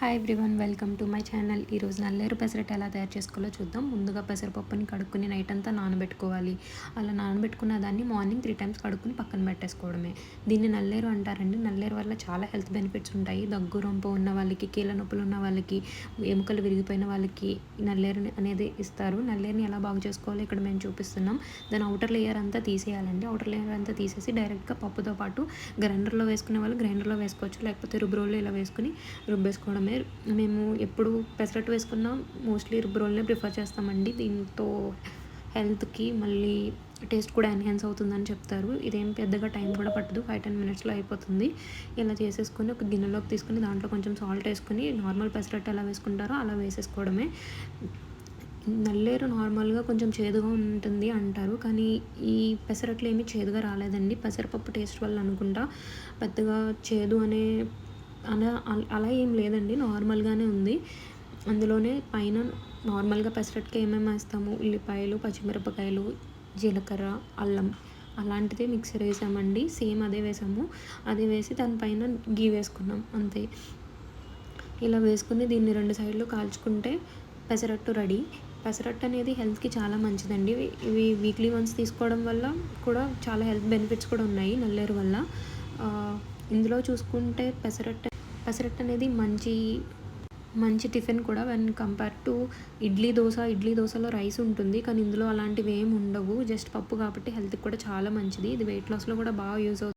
Hi everyone welcome to my channel ఈరోజు నల్లేరు పెసరట్టు ఎలా తయారు చేసుకోవాలో చూద్దాం. ముందుగా పెసరపప్పుని కడుక్కుని నైట్ అంతా నానబెట్టుకోవాలి. అలా నానబెట్టుకున్న దాన్ని మార్నింగ్ త్రీ టైమ్స్ కడుక్కుని పక్కన పెట్టేసుకోవడమే. దీన్ని నల్లేరు అంటారండి. నల్లేరు వల్ల చాలా హెల్త్ బెనిఫిట్స్ ఉంటాయి. దగ్గు రొంపు ఉన్న వాళ్ళకి కీళ్ళ నొప్పులు ఉన్న వాళ్ళకి ఎముకలు విరిగిపోయిన వాళ్ళకి నల్లేరు అనేది ఇస్తారు. నల్లేరుని ఎలా బాగు చేసుకోవాలో ఇక్కడ మేము చూపిస్తున్నాం. దాని అవుటర్ లేయర్ అంతా తీసేయాలండి. అవుటర్ లేయర్ అంతా తీసేసి డైరెక్ట్గా పప్పుతో పాటు గ్రైండర్లో వేసుకునే వాళ్ళు గ్రైండర్లో వేసుకోవచ్చు. లేకపోతే రుబ్బురోల్లో ఇలా వేసుకుని రుబ్బేసుకోవడమే మేము ఎప్పుడు పెసరట్టు వేసుకున్నా మోస్ట్లీ రుబ్బరోల్నే ప్రిఫర్ చేస్తామండి. దీంతో హెల్త్కి మళ్ళీ టేస్ట్ కూడా ఎన్హాన్స్ అవుతుందని చెప్తారు. ఇదేం పెద్దగా టైం కూడా పట్టదు. ఫైవ్ టెన్ మినిట్స్లో అయిపోతుంది. ఇలా చేసేసుకొని ఒక గిన్నెలోకి తీసుకుని దాంట్లో కొంచెం సాల్ట్ వేసుకుని నార్మల్ పెసరట్టు ఎలా వేసుకుంటారో అలా వేసేసుకోవడమే. నల్లేరు నార్మల్గా కొంచెం చేదుగా ఉంటుంది అంటారు. కానీ ఈ పెసరట్లు ఏమీ చేదుగా రాలేదండి. పెసరపప్పు టేస్ట్ వల్ల అనుకుంటా. పెద్దగా చేదు అనే అలా అలా ఏం లేదండి. నార్మల్గానే ఉంది. అందులోనే పైన నార్మల్గా పెసరట్టుకి ఏమేమి వేస్తాము? ఉల్లిపాయలు పచ్చిమిరపకాయలు జీలకర్ర అల్లం అలాంటిదే మిక్సర్ వేసామండి. సేమ్ అదే వేసాము. అదే వేసి దానిపైన గీ వేసుకున్నాం. అంతే. ఇలా వేసుకుని దీన్ని రెండు సైడ్లు కాల్చుకుంటే పెసరట్టు రెడీ. పెసరట్టు అనేది హెల్త్కి చాలా మంచిదండి. ఇవి వీక్లీ వన్స్ తీసుకోవడం వల్ల కూడా చాలా హెల్త్ బెనిఫిట్స్ కూడా ఉన్నాయి నల్లేరు వల్ల. ఇందులో చూసుకుంటే పెసరట్టు పెసరట్టు అనేది మంచి మంచి టిఫిన్ కూడా when compare to idli dosa idli దోశలో rice ఉంటుంది. కానీ ఇందులో అలాంటివి ఏమి ఉండవు. జస్ట్ పప్పు కాబట్టి హెల్త్కి కూడా చాలా మంచిది. ఇది వెయిట్ లాస్లో కూడా బాగా యూజ్ అవుతుంది.